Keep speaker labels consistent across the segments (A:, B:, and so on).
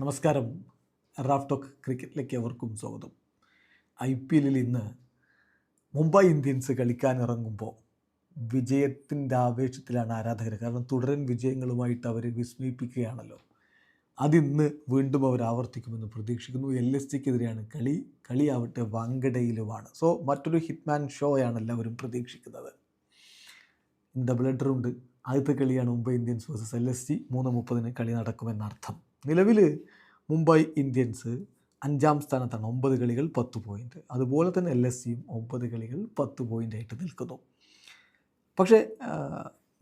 A: നമസ്കാരം. Raf talk ക്രിക്കറ്റിലേക്ക് എവർക്കും സ്വാഗതം. I P എല്ലിൽ ഇന്ന് മുംബൈ ഇന്ത്യൻസ് കളിക്കാനിറങ്ങുമ്പോൾ വിജയത്തിന്റെ ആവേശത്തിലാണ് ആരാധകർ. കാരണം തുടരൻ വിജയങ്ങളുമായിട്ട് അവർ വിസ്മയിപ്പിക്കുകയാണല്ലോ. അതിന്ന് വീണ്ടും അവർ ആവർത്തിക്കുമെന്ന് പ്രതീക്ഷിക്കുന്നു. എൽ എസ് ജിക്കെതിരെയാണ് കളി. കളിയാവട്ടെ വങ്കടയിലുമാണ്. സോ മറ്റൊരു ഹിറ്റ്മാൻ ഷോയാണ് എല്ലാവരും പ്രതീക്ഷിക്കുന്നത്. ഡബിൾ ഹെഡറുണ്ട്. ആദ്യത്തെ കളിയാണ് Mumbai Indians versus L S G. മൂന്ന് മുപ്പതിന് കളി നടക്കുമെന്നർത്ഥം. നിലവിൽ മുംബൈ ഇന്ത്യൻസ് അഞ്ചാം സ്ഥാനത്താണ്. ഒമ്പത് കളികൾ പത്ത് പോയിന്റ് അതുപോലെ തന്നെ എൽ എസ് സിയും ഒമ്പത് കളികൾ പത്ത് പോയിന്റ് ആയിട്ട് നിൽക്കുന്നു. പക്ഷേ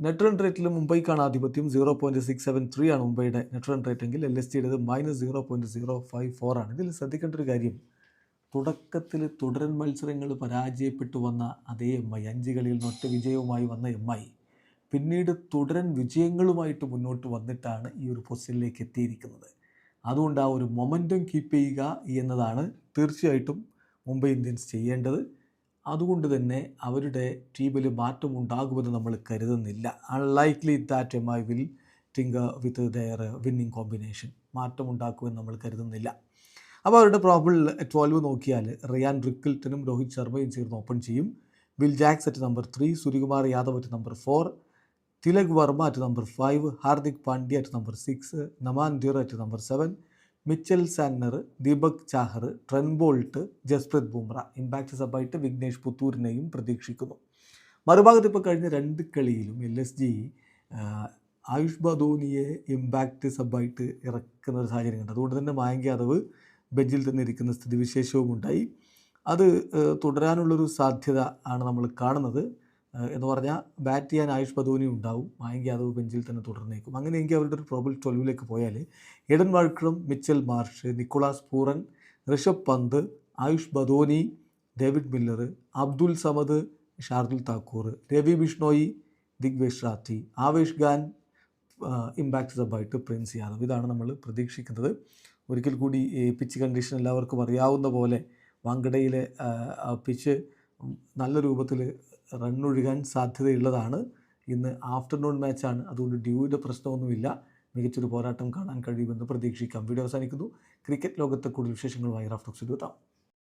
A: നെറ്റ് റൺ റേറ്റിൽ മുംബൈക്കാണ് ആധിപത്യം. Zero point six seven three ആണ് മുംബൈയുടെ നെറ്റ് റൺ റേറ്റ് എങ്കിൽ L S ജിയുടേത് minus zero point zero five four ആണ്. ഇതിൽ ശ്രദ്ധിക്കേണ്ട ഒരു കാര്യം തുടക്കത്തിൽ തുടരൻ മത്സരങ്ങൾ പരാജയപ്പെട്ടു വന്ന അതേ എം ഐ അഞ്ച് കളിയിൽ നിന്ന് ഒറ്റ വിജയവുമായി വന്ന എം ഐ പിന്നീട് തുടരൻ വിജയങ്ങളുമായിട്ട് മുന്നോട്ട് വന്നിട്ടാണ് ഈ ഒരു പൊസിഷനിലേക്ക് എത്തിയിരിക്കുന്നത്. അതുകൊണ്ട് ആ ഒരു മൊമെന്റം കീപ്പ് ചെയ്യുക എന്നതാണ് തീർച്ചയായിട്ടും മുംബൈ ഇന്ത്യൻസ് ചെയ്യേണ്ടത്. അതുകൊണ്ട് തന്നെ അവരുടെ ടീമിൽ മാറ്റം ഉണ്ടാകുമെന്ന് നമ്മൾ കരുതുന്നില്ല. Unlikely that M I will think with their winning combination മാറ്റം ഉണ്ടാക്കുമെന്ന് നമ്മൾ കരുതുന്നില്ല. അപ്പോൾ അവരുടെ പ്രോബിൾ ട്വൽവ് നോക്കിയാൽ റിയാൻ റിക്കിൽട്ടനും രോഹിത് ശർമ്മയും ചേർന്ന് ഓപ്പൺ ചെയ്യും. Will Jacks at number three Suryakumar Yadav at number four Tilak Varma at number five Hardik Pandya at number six Naman Dhir at number seven Mitchell Santner Deepak Chahar Trent Boult Jasprit Bumrah. Impact സബായിട്ട് Vignesh പുത്തൂരിനെയും പ്രതീക്ഷിക്കുന്നു. മറുഭാഗത്ത് ഇപ്പോൾ കഴിഞ്ഞ രണ്ട് കളിയിലും L S G Ayush ബദോനിയെ impact സബായിട്ട് ഇറക്കുന്ന ഒരു സാഹചര്യം കണ്ടു അതുകൊണ്ട് തന്നെ മായങ്ക് യാദവ് ബെഞ്ചിൽ തന്നെ ഇരിക്കുന്ന സ്ഥിതിവിശേഷവും ഉണ്ടായി. അത് തുടരാനുള്ളൊരു സാധ്യത ആണ് നമ്മൾ കാണുന്നത്. എന്ന് പറഞ്ഞാൽ ബാറ്റ് ചെയ്യാൻ ആയുഷ് പദൂനി ഉണ്ടാവും. മായങ്ക് യാദവ് ബെഞ്ചിൽ തന്നെ തുടർന്നേക്കും. അങ്ങനെയെങ്കിൽ അവരുടെ ഒരു പ്രോബിൾ ട്വൽവിലേക്ക് പോയാൽ Aiden വാൾക്കറും Mitchell Marsh Nicholas Pooran Rishabh Pant Ayush Badoni David Miller Abdul Samad Shardul Thakur Ravi Bishnoi Digvesh Rathi Avesh Khan impact സബായിട്ട് Prince Yadav. ഇതാണ് നമ്മൾ പ്രതീക്ഷിക്കുന്നത്. ഒരിക്കൽ കൂടി പിച്ച് കണ്ടീഷൻ എല്ലാവർക്കും അറിയാവുന്ന പോലെ വാങ്കടയിലെ പിച്ച് നല്ല രൂപത്തിൽ റണ്ണൊഴുകാൻ സാധ്യതയുള്ളതാണ്. ഇന്ന് ആഫ്റ്റർനൂൺ മാച്ചാണ്. അതുകൊണ്ട് ഡ്യൂവിന്റെ പ്രശ്നമൊന്നുമില്ല. മികച്ചൊരു പോരാട്ടം കാണാൻ കഴിയുമെന്ന് പ്രതീക്ഷിക്കാം. വീഡിയോ അവസാനിക്കുന്നു. ക്രിക്കറ്റ് ലോകത്തെ കൂടുതൽ വിശേഷങ്ങളുമായി റാഫ്റ്റോക്സ് എത്താം